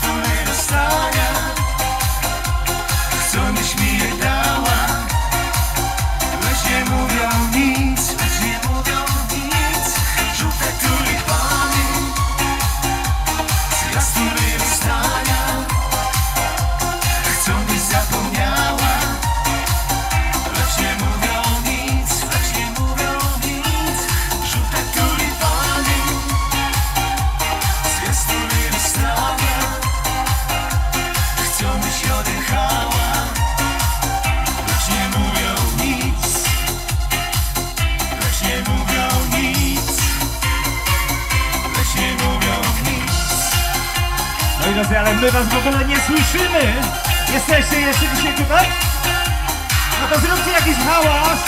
lost my was w ogóle nie słyszymy. Jesteście jeszcze dzisiaj tutaj? No to zróbcie jakiś hałas.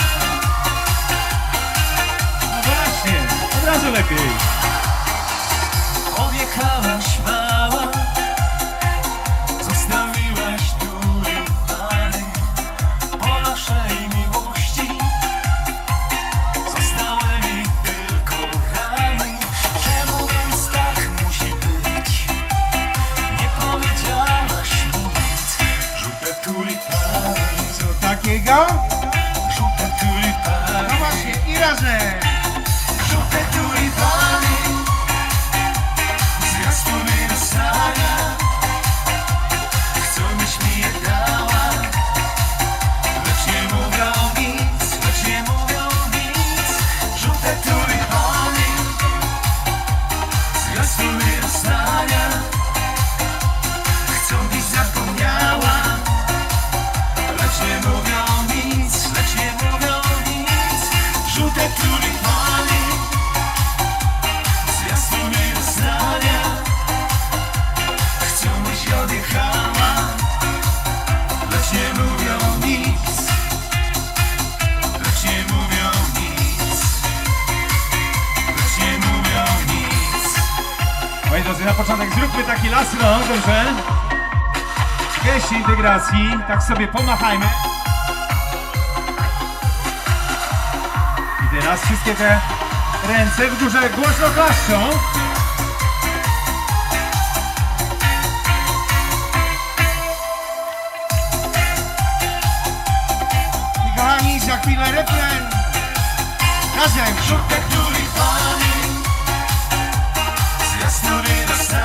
No właśnie, od razu lepiej. Odjechałaś mała No właśnie, i razem. Na początek zróbmy taki las rąk, dobrze? Geść integracji, tak sobie pomachajmy. Teraz wszystkie te ręce w górze głośno klaszczą. I kochani, za chwilę refren. Razem. Żółte tulipany Zwiastuny rozstania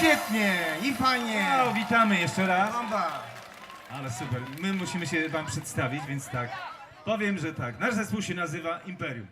świetnie, i fajnie. No, witamy jeszcze raz. Bomba. Ale super, my musimy się wam przedstawić, więc tak. Powiem, że tak, nasz zespół się nazywa Imperium.